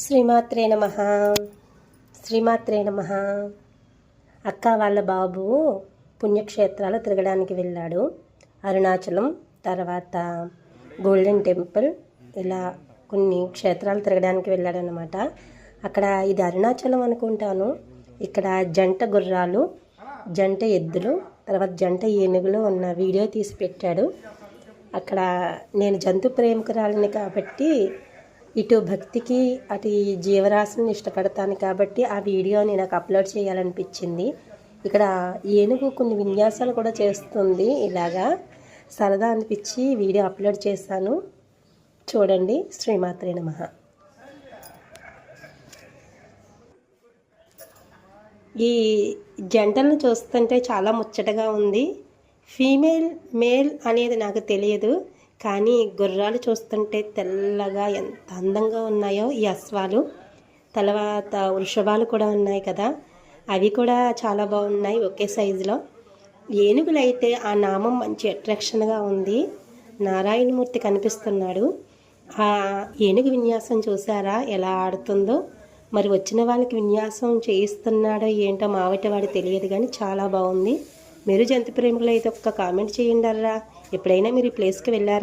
శ్రీమాత్రే నమ. శ్రీమాత్రే నమ. అక్క వాళ్ళ బాబు పుణ్యక్షేత్రాలు తిరగడానికి వెళ్ళాడు. అరుణాచలం తర్వాత గోల్డెన్ టెంపుల్ ఇలా కొన్ని క్షేత్రాలు తిరగడానికి వెళ్ళాడనమాట అక్కడ ఇది అరుణాచలం అనుకుంటాను. ఇక్కడ జంట గుర్రాలు జంట ఎద్దులు తర్వాత జంట ఏనుగులు ఉన్న వీడియో తీసి పెట్టాడు. అక్కడ నేను జంతు ప్రేమికురాలిని కాబట్టి ఇటు భక్తికి అటు ఈ జీవరాశిని ఇష్టపడతాను కాబట్టి ఆ వీడియోని నాకు అప్లోడ్ చేయాలనిపించింది. ఇక్కడ ఏనుగు కొన్ని విన్యాసాలు కూడా చేస్తుంది. ఇలాగా సరదా అనిపించి వీడియో అప్లోడ్ చేశాను. చూడండి శ్రీమాత్రే నమ. ఈ జంటలను చూస్తుంటే చాలా ముచ్చటగా ఉంది. ఫీమేల్ మేల్ అనేది నాకు తెలియదు. కానీ గుర్రాలు చూస్తుంటే తెల్లగా ఎంత అందంగా ఉన్నాయో ఈ అశ్వాలు. తర్వాత వృషభాలు కూడా ఉన్నాయి కదా. అవి కూడా చాలా బాగున్నాయి ఒకే సైజులో. ఏనుగులైతే ఆ నామం మంచి అట్రాక్షన్గా ఉంది. నారాయణమూర్తి కనిపిస్తున్నాడు. ఆ ఏనుగు విన్యాసం చూసారా ఎలా ఆడుతుందో? మరి వచ్చిన వాళ్ళకి విన్యాసం చేయిస్తున్నాడో ఏంటో మావటి వాడు తెలియదు కానీ చాలా బాగుంది. మీరు జంతు ప్రేమికులు అయితే ఒక్క కామెంట్ చేయండి అర్రా. ఎప్పుడైనా మీరు ఈ ప్లేస్కి వెళ్ళారా?